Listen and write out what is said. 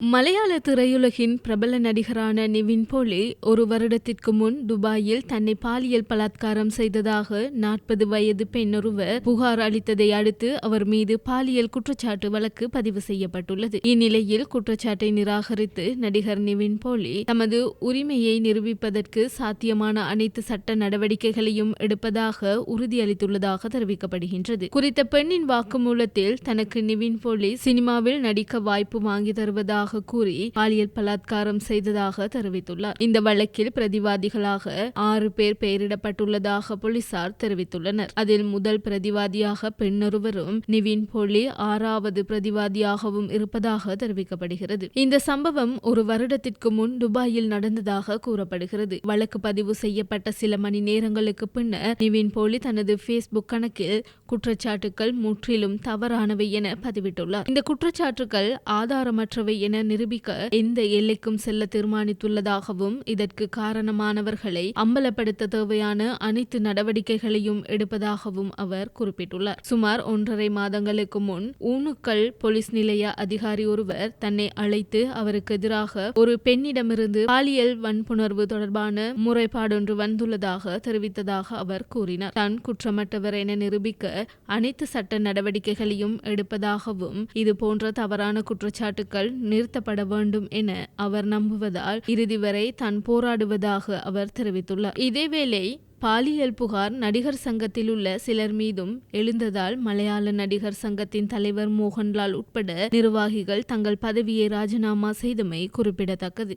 மலையாள திரையுலகின் பிரபல நடிகரான நிவின் போலி ஒரு வருடத்திற்கு முன் துபாயில் தன்னை பாலியல் பலாத்காரம் செய்ததாக நாற்பது வயது பெண்ணொருவர் புகார் அளித்ததை அடுத்து அவர் மீது பாலியல் குற்றச்சாட்டு வழக்கு பதிவு செய்யப்பட்டுள்ளது. இந்நிலையில் குற்றச்சாட்டை நிராகரித்து நடிகர் நிவின் போலி தமது உரிமையை நிரூபிப்பதற்கு சாத்தியமான அனைத்து சட்ட நடவடிக்கைகளையும் எடுப்பதாக உறுதியளித்துள்ளதாக தெரிவிக்கப்படுகின்றது. குறித்த பெண்ணின் வாக்குமூலத்தில் தனக்கு நிவின் போலி சினிமாவில் நடிக்க வாய்ப்பு வாங்கி தருவதாக இருப்பதாக கூறி பாலியல் பலாத்காரம் செய்ததாக தெரிவித்துள்ளார். இந்த வழக்கில் பிரதிவாதிகளாக ஆறு பேர் பெயரிடப்பட்டுள்ளதாக போலீசார் தெரிவித்துள்ளனர். அதில் முதல் பிரதிவாதியாக பெண்ணொருவரும் நிவின் போலி ஆறாவது பிரதிவாதியாகவும் இருப்பதாக தெரிவிக்கப்படுகிறது. இந்த சம்பவம் ஒரு வருடத்திற்கு முன் துபாயில் நடந்ததாக கூறப்படுகிறது. வழக்கு பதிவு செய்யப்பட்ட சில மணி நேரங்களுக்கு பின்னர் நிவின் போலி தனது பேஸ்புக் கணக்கில் குற்றச்சாட்டுகள் முற்றிலும் தவறானவை என பதிவிட்டுள்ளார். இந்த குற்றச்சாட்டுகள் ஆதாரமற்றவை என நிரூபிக்க எந்த எல்லைக்கும் செல்ல தீர்மானித்துள்ளதாகவும் இதற்கு காரணமானவர்களை அம்பலப்படுத்த தேவையான அனைத்து நடவடிக்கைகளையும் எடுப்பதாகவும் அவர் குறிப்பிட்டுள்ளார். சுமார் ஒன்றரை மாதங்களுக்கு முன் ஊனுக்கல் போலீஸ் நிலைய அதிகாரி ஒருவர் தன்னை அழைத்து அவருக்கு எதிராக ஒரு பெண்ணிடமிருந்து பாலியல் வன்புணர்வு தொடர்பான முறைப்பாடொன்று வந்துள்ளதாக தெரிவித்ததாக அவர் கூறினார். தான் குற்றமற்றவர் என நிரூபிக்க அனைத்து சட்ட நடவடிக்கைகளையும் எடுப்பதாகவும் இது போன்ற தவறான குற்றச்சாட்டுகள் நிறுத்தப்பட வேண்டும் என அவர் நம்புவதால் இறுதி வரை தான் போராடுவதாக அவர் தெரிவித்துள்ளார். இதேவேளை பாலியல் புகார் நடிகர் சங்கத்தில் உள்ள சிலர் மீதும் எழுந்ததால் மலையாள நடிகர் சங்கத்தின் தலைவர் மோகன்லால் உட்பட நிர்வாகிகள் தங்கள் பதவியை ராஜினாமா செய்தமை குறிப்பிடத்தக்கது.